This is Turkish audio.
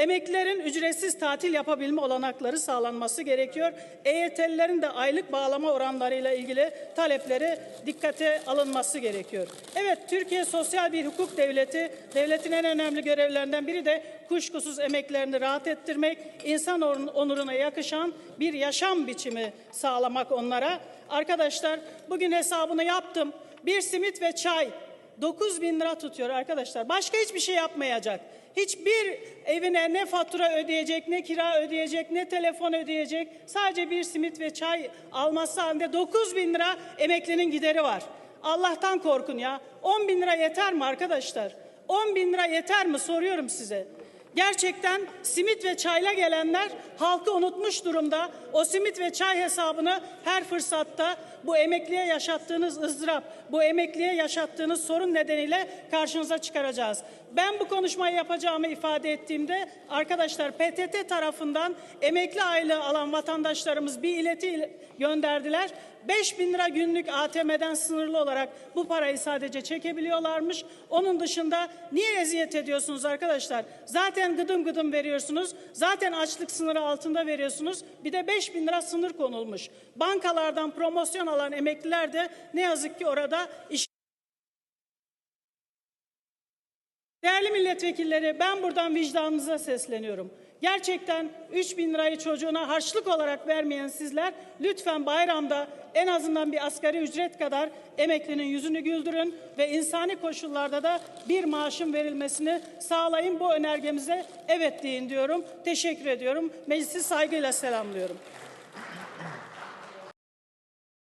Emeklilerin ücretsiz tatil yapabilme olanakları sağlanması gerekiyor. EYT'lilerin de aylık bağlama oranlarıyla ilgili talepleri dikkate alınması gerekiyor. Evet Türkiye sosyal bir hukuk devleti. Devletin en önemli görevlerinden biri de kuşkusuz emeklerini rahat ettirmek, insan onur- onuruna yakışan bir yaşam biçimi sağlamak onlara. Arkadaşlar bugün hesabını yaptım. Bir simit ve çay 9 bin lira tutuyor arkadaşlar. Başka hiçbir şey yapmayacak. Hiçbir evine ne fatura ödeyecek, ne kira ödeyecek, ne telefon ödeyecek. Sadece bir simit ve çay alması halinde 9 bin lira emeklinin gideri var. Allah'tan korkun ya. 10 bin lira yeter mi arkadaşlar? 10 bin lira yeter mi soruyorum size. Gerçekten simit ve çayla gelenler halkı unutmuş durumda. O simit ve çay hesabını her fırsatta bu emekliye yaşattığınız ızdırap, bu emekliye yaşattığınız sorun nedeniyle karşınıza çıkaracağız. Ben bu konuşmayı yapacağımı ifade ettiğimde arkadaşlar PTT tarafından emekli aylığı alan vatandaşlarımız bir ileti gönderdiler. 5 bin lira günlük ATM'den sınırlı olarak bu parayı sadece çekebiliyorlarmış. Onun dışında niye eziyet ediyorsunuz arkadaşlar? Zaten gıdım gıdım veriyorsunuz. Zaten açlık sınırı altında veriyorsunuz. Bir de 5 bin lira sınır konulmuş. Bankalardan promosyon alan emekliler de ne yazık ki orada iş Değerli milletvekilleri ben buradan vicdanınıza sesleniyorum. Gerçekten 3 bin lirayı çocuğuna harçlık olarak vermeyen sizler lütfen bayramda en azından bir asgari ücret kadar emeklinin yüzünü güldürün ve insani koşullarda da bir maaşın verilmesini sağlayın. Bu önergemize evet deyin diyorum. Teşekkür ediyorum. Meclisi saygıyla selamlıyorum.